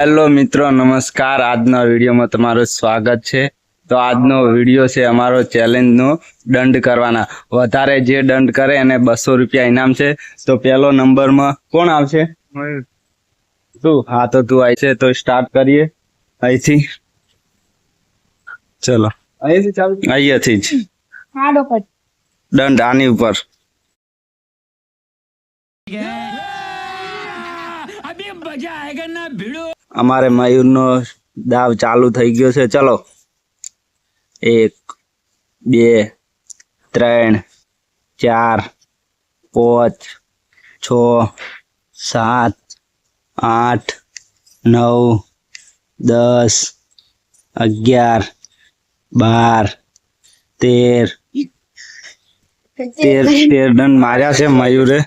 Hello મિત્રો નમસ્કાર આજના વિડીયોમાં તમારું સ્વાગત છે તો આજનો વીડિયો છે અમારો ચેલેન્જનો દંડ કરવાના વધારે જે દંડ કરે એને બસો રૂપિયા ઇનામ છે તો પહેલો નંબરમાં કોણ આવશે તું હા તો તું આવી છે તો સ્ટાર્ટ કરીએ અહીંથી ચલો અહીંયાથી ચાલુ અહીંયાથી જ દંડ આની ઉપર અમારે મયુરનો દાવ ચાલુ થઈ ગયો છે. ચલો. એક, બે, ત્રણ, ચાર, પાંચ, છ, સાત, આઠ, નવ, દસ, અગિયાર, બાર, તેર તેર તેર દંડ માર્યા છે મયુરે.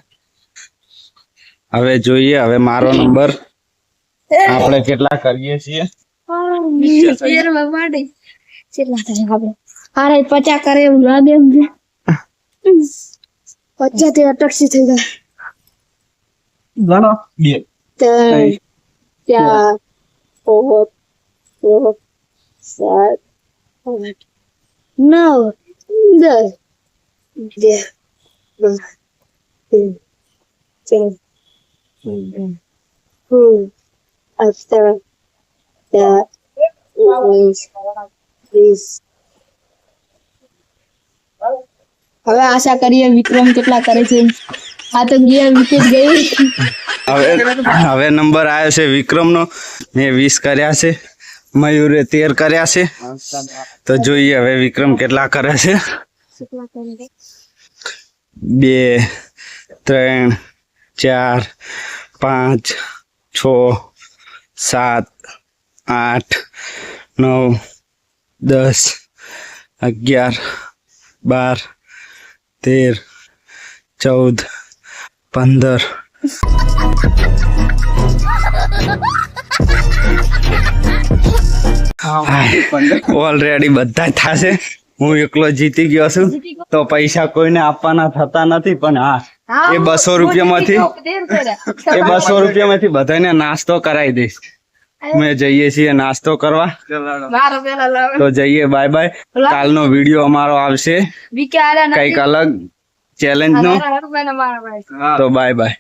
હવે જોઈએ, હવે મારો નંબર આપણે કેટલા કરીએ છીએ? કેટલા આપણે? અરે પચા કરે એવું લાગે એમ છે. પચા તે અટકસી થઈ ગયા ગણો. બે. ત્રણ ચાર પાંચ છ સાત આઠ નવ દસ અગિયાર બાર તેર ચૌદ પંદર સોળ સત્તર was વીસ હવે આશા કરીએ વિક્રમ કેટલા કરે છે? આ તો ગયા વિકેટ ગઈ. હવે હવે નંબર આવ્યો છે વિક્રમનો. મેં વીસ કર્યા છે. મયુરે તેર કર્યા છે. તો જોઈએ હવે વિક્રમ કેટલા કરે છે. બે ત્રણ ચાર પાંચ છ સાત આઠ નવ દસ અગિયાર બાર તેર ચૌદ પંદર. ઓલરેડી બધા થશે. હું એકલો જીતી ગયો છું. તો પૈસા કોઈને આપવાના થતા નથી પણ હા એ બસો રૂપિયામાંથી એ બસો રૂપિયામાંથી બધાને નાસ્તો કરાવી દઈશ. અમે જઈએ છીએ નાસ્તો કરવા. તો જઈએ બાય બાય. કાલનો વીડિયો અમારો આવશે. કંઈક અલગ ચેલેન્જ નો. તો બાય બાય.